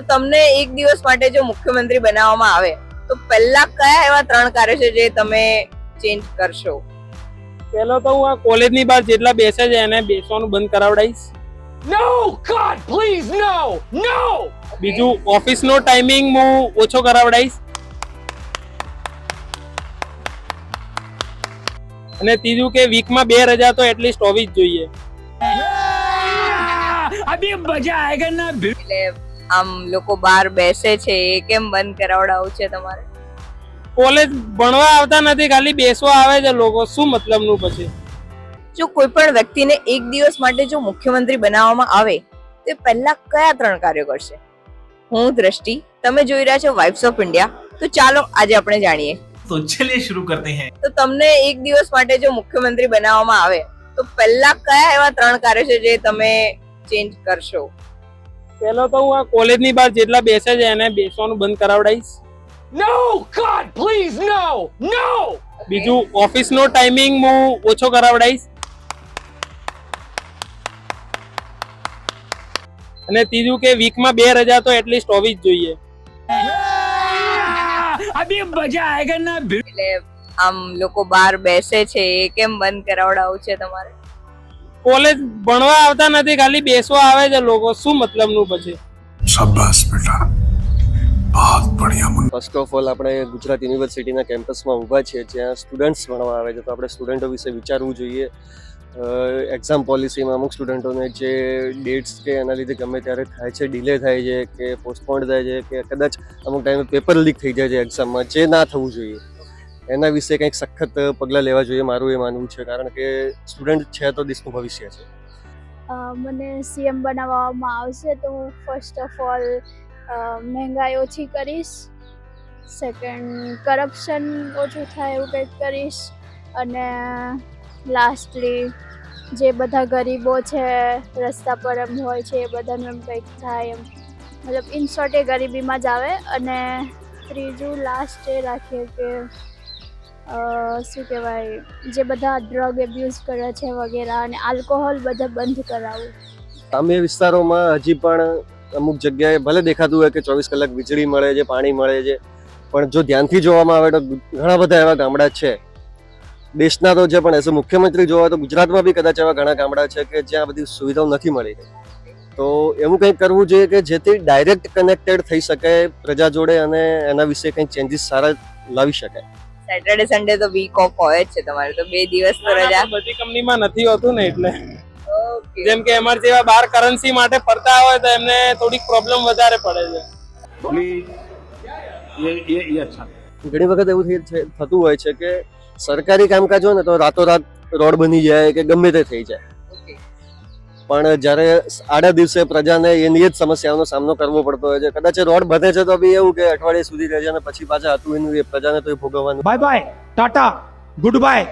તો તમને એક દિવસ માટે જો મુખ્યમંત્રી બનાવવામાં આવે તો પહેલા કયા એવા ત્રણ કાર્યો છે જે તમે ચેન્જ કરશો? પહેલો તો હું આ કોલેજની બહાર જેટલા બેસે છે એને બેસવાનું બંધ કરાવડાઈશ નો ગોડ પ્લીઝ નો નો બીજું ઓફિસનો ટાઈમિંગ હું ઓછો કરાવડાઈશ અને ત્રીજું કે વીકમાં બે રજા તો એટલીસ્ટ હોવી જ જોઈએ. અભી મજા આયેગા ના આમ લોકો બહાર બેસે છે એ કેમ બંધ કરાવડાવું છે તમારે? કોલેજ ભણવા આવતા નથી ખાલી બેસવા આવે છે લોકો. શું મતલબનું પછી? જો કોઈ પણ વ્યક્તિને એક દિવસ માટે જો મુખ્યમંત્રી બનાવવામાં આવે તો પહેલા કયા ત્રણ કાર્યો કરશે? હું દ્રષ્ટિ તમે જોઈ રહ્યા છો વાઇફ્સ ઓફ ઇન્ડિયા તો ચાલો આજે આપણે જાણીએ. તો ચલિએ શરૂ કરતે હૈ. તો તમને એક દિવસ માટે જો મુખ્યમંત્રી બનાવવામાં આવે તો પહેલા કયા એવા ત્રણ કાર્યો છે જે તમે ચેન્જ કરશો? પહેલો તો હું આ કોલેજની બહાર જેટલા બેસે છે એને બેસવાનું બંધ કરાવડાઈશ. નો ગોડ પ્લીઝ નો નો બીજું ઓફિસનો ટાઈમિંગ હું ઓછો કરાવડાઈશ. અને ત્રીજું કે વીકમાં બે રજા તો એટલીસ્ટ હોવી જ જોઈએ. અભી મજા આયેગા ના આમ લોકો બહાર બેસે છે એ કેમ બંધ કરાવડાવું છે તમારે? કોલેજ ભણવા આવતા નથી ખાલી બેસવા આવે છે લોકો. શું મતલબનું પછી? શાબાશ બેટા. ફર્સ્ટ ઓફ ઓલ આપણે ગુજરાત યુનિવર્સિટીના કેમ્પસમાં ઊભા છે જ્યાં સ્ટુડન્ટ્સ ભણવા આવે છે. તો આપણે સ્ટુડન્ટો વિશે વિચારવું જોઈએ. એક્ઝામ પોલિસીમાં અમુક સ્ટુડન્ટોને જે ડેટ્સ કે એના લીધે ગમે ત્યારે થાય છે ડિલે થાય છે કે પોસ્ટપોન્ડ થાય છે કે કદાચ અમુક ટાઈમે પેપર લીક થઈ જાય છે એક્ઝામમાં જે ના થવું જોઈએ. એના વિશે કંઈક સખત પગલાં લેવા જોઈએ, મારું એ માનવું છે. કારણ કે સ્ટુડન્ટ છે તો દેશનું ભવિષ્ય છે. મને સીએમ બનાવવામાં આવશે તો હું ફર્સ્ટ ઓફ ઓલ મહેંગાઈ ઓછી કરીશ. સેકન્ડ કરપ્શન ઓછું થાય એવું કંઈક કરીશ. અને લાસ્ટલી જે બધા ગરીબો છે, રસ્તા પર એમ હોય છે, એ બધાનું એમ કંઈક થાય એમ. મતલબ ઇન શોર્ટ એ ગરીબીમાં જ આવે. અને ત્રીજું લાસ્ટ એ રાખીએ કે શું કહેવાય, જે બધા ડ્રગ એબ્યુઝ કરે છે વગેરે અને આલ્કોહોલ બધા બંધ કરાવવું ગ્રામ્ય વિસ્તારોમાં હજી પણ અમુક જગ્યાએ ભલે દેખાતું હોય કે ચોવીસ કલાક વીજળી મળે છે, પાણી મળે છે, પણ જો ધ્યાનથી જોવામાં આવે તો ઘણા બધા એવા ગામડા છે. દેશના તો છે પણ એઝ મુખ્યમંત્રી જોવા તો ગુજરાતમાં બી કદાચ એવા ઘણા ગામડા છે કે જ્યાં બધી સુવિધાઓ નથી મળી રહી. તો એવું કંઈક કરવું જોઈએ કે જેથી ડાયરેક્ટ કનેક્ટેડ થઈ શકે પ્રજા જોડે અને એના વિશે કંઈક ચેન્જીસ સારા લાવી શકાય. સેટરડે સન્ડે તો વીક ઓફ હોય જ છે તમારે તો બે દિવસ તો રજા. બધી કંપનીમાં નથી હોતું ને એટલે. જેમ કે એમર જેવા બાર કરન્સી માટે ફરતા હોય તો એમને થોડીક પ્રોબ્લેમ વધારે પડે છે. ઘણી વખત એવું થતું હોય છે કે સરકારી કામકાજ હોય ને તો રાતો રાત રોડ બની જાય કે ગમે તે થઈ જાય. પણ જ્યારે આડા દિવસે પ્રજાને એની જ સમસ્યાઓનો સામનો કરવો પડતો હોય છે. કદાચ રોડ બધે છે તો બી એવું કે અઠવાડિયે સુધી રહે છે અને પછી પાછા હતું એનું એ પ્રજાને તો એ ભોગવવાનું. Bye bye tata goodbye